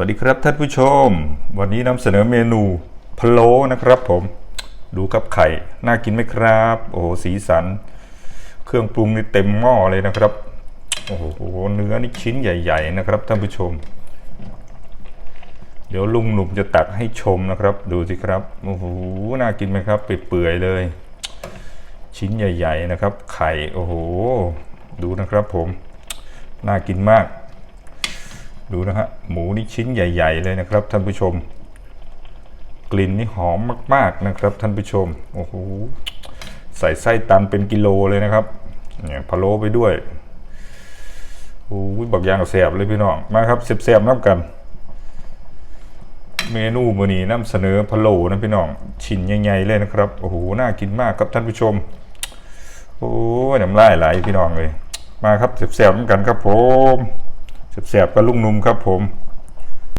วัสดีครับท่านผู้ชม วันนี้นำเสนอเมนูพะโล้นะครับผม ดูครับไข่ น่ากินไหมครับ โอ้โหสีสัน เครื่องปรุงนี่เต็มหม้อเลยนะครับ โอ้โหเนื้อนี่ชิ้นใหญ่ ๆ นะครับท่านผู้ชม เดี๋ยวลุงหนุ่มจะตักให้ชมนะครับ ดูสิครับ โอ้โห น่ากินไหมครับเปื่อยๆเลย ชิ้นใหญ่ ๆ นะครับ ไข่ โอ้โห ดูนะครับผม น่ากินมาก ดูนะฮะหมูนี่ชิ้นใหญ่ ๆ เลยนะครับท่านผู้ชม กลิ่นนี่หอมมาก ๆนะครับท่านผู้ชมโอ้โหใส่ไส้ตันเป็นกิโลเลยนะครับเนี่ยพะโล้ไปด้วยโอ้ยบักยางแสบเลยพี่น้องมาครับแสบๆน้ำกัน เมนูมื้อนี้นำเสนอพะโล้นะพี่น้องชิ้นใหญ่ๆเลยนะครับโอ้โหน่ากินมากครับท่านผู้ชมโอ้ยน้ำลายไหลพี่น้องเลยมาครับแสบๆน้ำกันครับผม แสบๆกับลุงนุ่มครับผม